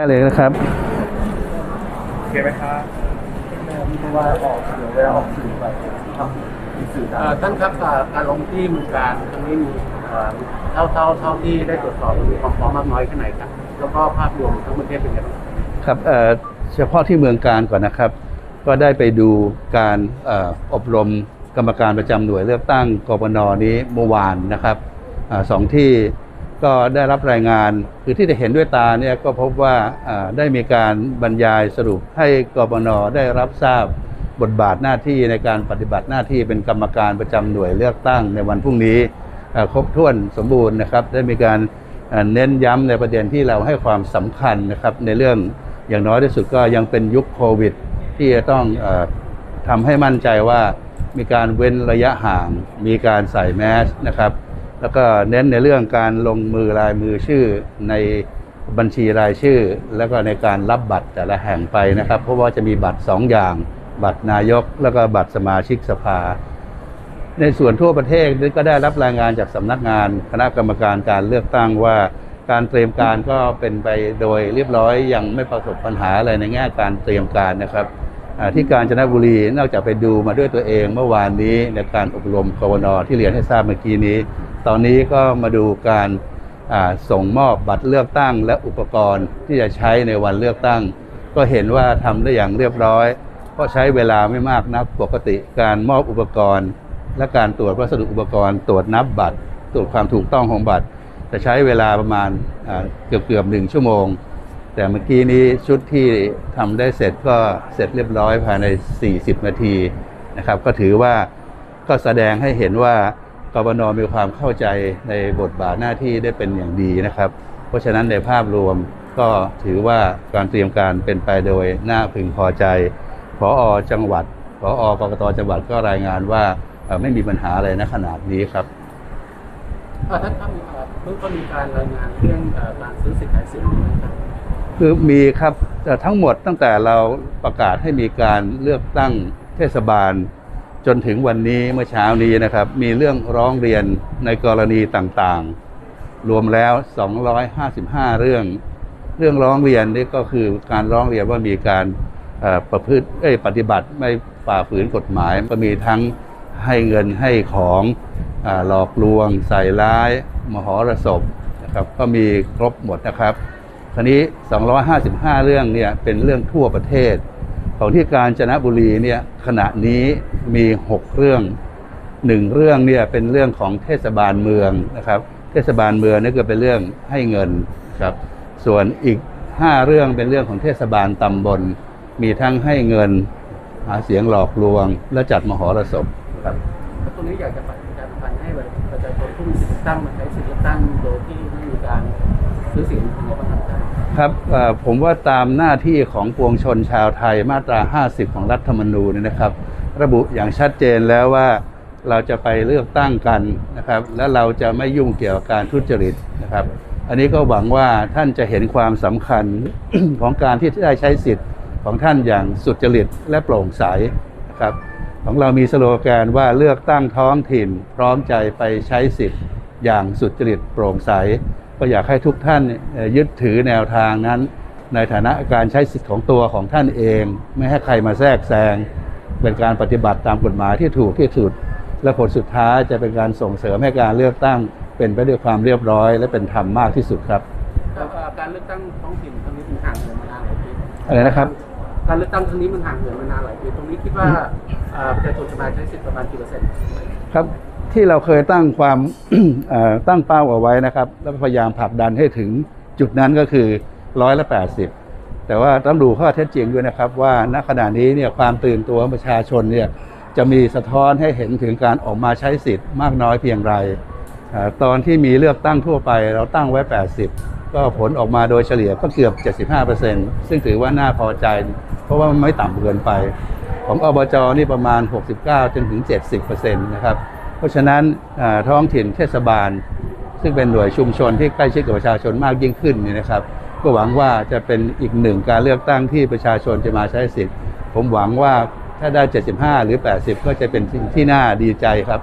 ได้เลยนะครับโอเคไหมครับเพราะว่าออกเดี๋ยวเวลาออกสื่อไปทำมีสื่อเอ่อท่านครับอ่าการลงที่เมืองการครั้งนี้มีเอ่อเท่าเท่าเท่าที่ได้ตรวจสอบมีความพร้อมมากน้อยแค่ไหนครับแล้วก็ภาพรวมทั้งประเทศเป็นไงบ้างครับครับเอ่อเฉพาะที่เมืองการก่อนนะครับ ก็ได้ไปดูการเอออบรมกรรมการประจำหน่วยเลือกตั้งกบนนี้เมื่อวานนะครับอาสองที่ ก็ได้รับรายงาน คือที่ได้เห็นด้วยตาเนี่ยก็พบว่าได้มีการบรรยายสรุปให้กบนได้รับทราบบทบาทหน้าที่ในการปฏิบัติหน้าที่เป็นกรรมการประจำหน่วยเลือกตั้งในวันพรุ่งนี้ครบถ้วนสมบูรณ์นะครับ ได้มีการเน้นย้ำในประเด็นที่เราให้ความสำคัญนะครับ ในเรื่องอย่างน้อยที่สุดก็ยังเป็นยุคโควิด ที่จะต้องออทำให้มั่นใจว่ามีการเว้นระยะห่าง มีการใส่แมสนะครับ แล้วก็เน้นในเรื่องการลงมือลายมือชื่อในบัญชีรายชื่อ แล้วก็ในการรับบัตรแต่ละแห่งไปนะครับ เพราะว่าจะมีบัตร 2 อย่าง บัตรนายก แล้วก็บัตรสมาชิกสภา ในส่วนทั่วประเทศก็ได้รับรายงานจากสำนักงาน คณะกรรมการการเลือกตั้งว่าการเตรียมการก็เป็นไปโดยเรียบร้อยยังไม่ประสบปัญหาอะไรในแง่การเตรียมการนะครับที่กาญจนบุรีนอกจากไปดูมาด้วยตัวเองเมื่อวานนี้ในการอบรมกวนที่เรียนให้ทราบเมื่อกี้นี้ ตอนนี้ก็มาดูการส่งมอบบัตรเลือกตั้ง และอุปกรณ์ที่จะใช้ในวันเลือกตั้ง ก็เห็นว่าทำได้อย่างเรียบร้อย ก็ใช้เวลาไม่มากนักปกติการมอบอุปกรณ์ และการตรวจวัสดุอุปกรณ์ ตรวจนับบัตร ตรวจความถูกต้องของบัตร จะใช้เวลาประมาณเกือบเกือบหนึ่งชั่วโมง แต่เมื่อกี้นี้ชุดที่ทำได้เสร็จก็เสร็จเรียบร้อยภายใน 40 นาทีนะครับก็ถือว่าก็แสดงให้เห็นว่า กบนมีความเข้าใจในบทบาทหน้าที่ได้เป็นอย่างดีนะครับ เพราะฉะนั้นในภาพรวมก็ถือว่าการเตรียมการเป็นไปโดยน่าพึงพอใจพออจังหวัดพออกกตจังหวัดก็รายงานว่าเอ่อไม่มีปัญหาอะไรณขนาดนี้ครับอ่าท่านครับมีเอ่อเบื้องต้นมีการรายงานเรื่องเอ่อการซื้อสิทธิ์ขายเสียงนะครับคือมีครับแต่ทั้งหมดตั้งแต่เราประกาศให้มีการเลือกตั้งเทศบาล จนถึงวันนี้เมื่อเช้านี้นะครับ มีเรื่องร้องเรียนในกรณีต่างๆ รวมแล้ว 255 เรื่อง เรื่องร้องเรียนนี่ก็คือการร้องเรียนว่ามีการประพฤติเอ้ปฏิบัติไม่ฝ่าฝืนกฎหมาย ก็มีทั้งให้เงินให้ของอหลอกลวง ใส่ร้าย มหรสพนะครับก็มีครบหมดนะครับครนี้ 255 เรื่องเนี่ยเป็นเรื่องทั่วประเทศ ของที่กาญจนบุรีเนี่ยขณะนี้มี 6 เรื่องหนึ่งเรื่องเนี่ยเป็นเรื่องของเทศบาลเมืองนะครับ เทศบาลเมืองนี่ก็เป็นเรื่องให้เงินครับ ส่วนอีก 5 เรื่องเป็นเรื่องของเทศบาลตำบล มีทั้งให้เงินหาเสียงหลอกลวง และจัดมหรสพครับแล้วตรงนี้อยากจะฝากประชาสัมพันธ์ให้ประชาชนผู้มีสิทธิ์เลือกตั้งมาใช้สิทธิ์เลือกตั้งโดยที่ไม่มีการือสียงเป็นไงบ้างครับท่ครับผมว่าตามหน้าที่ของปวงชนชาวไทยมาตรา 50 ของรัฐธรรมนูญเนี่ยนะครับ ระบุอย่างชัดเจนแล้วว่าเราจะไปเลือกตั้งกันนะครับ และเราจะไม่ยุ่งเกี่ยวกับการทุจริตนะครับ อันนี้ก็หวังว่าท่านจะเห็นความสำคัญของการที่ได้ใช้สิทธิ์ของท่านอย่างสุจริตและโปร่งใสนะครับ ของเรามีสโลแกนว่าเลือกตั้งท้องถิ่น พร้อมใจไปใช้สิทธิ์อย่างสุจริตโปร่งใส ก็อยากให้ทุกท่านเอ่อยึดถือแนวทางนั้น ในฐานะการใช้สิทธิ์ของตัวของท่านเอง ไม่ให้ใครมาแทรกแซงเป็นการปฏิบัติตามกฎหมายที่ถูกที่สุด และผลสุดท้ายจะเป็นการส่งเสริมให้การเลือกตั้ง เป็นไปด้วยความเรียบร้อย และเป็นธรรมมากที่สุดครับแต่ว่าการเลือกตั้งท้องถิ่นครั้งนี้มันห่างเหินมานานหลายปีอะไรนะครับ การเลือกตั้งครั้งนี้มันห่างเหินมานานหลายปีตรงนี้คิดว่าเอ่อประชาชนจะมาใช้สิทธิ์ประมาณกี่เปอร์เซ็นต์ครับ ที่เราเคยตั้งความตั้งเป้าเอาไว้นะครับ แล้วพยายามผลักดันให้ถึงจุดนั้นก็คือร้อยละแปดสิบแต่ว่าต้องดูข้อเท็จจริงด้วยนะครับ ว่าณขณะนี้เนี่ยความตื่นตัวของประชาชนเนี่ยจะมีสะท้อนให้เห็นถึงการออกมาใช้สิทธิ์มากน้อยเพียงไรอตอนที่มีเลือกตั้งทั่วไปเราตั้งไว้ 80 ก็ผลออกมาโดยเฉลี่ยก็เกือบ 75%ซึ่งถือว่าน่าพอใจ เพราะว่ามันไม่ต่ำเกินไป ของอบจนี่ประมาณ 69 จนถึง 70%นะครับ เพราะฉะนั้นท้องถิ่นเทศบาล ซึ่งเป็นหน่วยชุมชนที่ใกล้ชิดกับประชาชนมากยิ่งขึ้นนี่นะครับ ก็หวังว่าจะเป็นอีกหนึ่งการเลือกตั้งที่ประชาชนจะมาใช้สิทธิ์ ผมหวังว่าถ้าได้ 75 หรือ 80 ก็จะเป็นสิ่งที่น่าดีใจครับ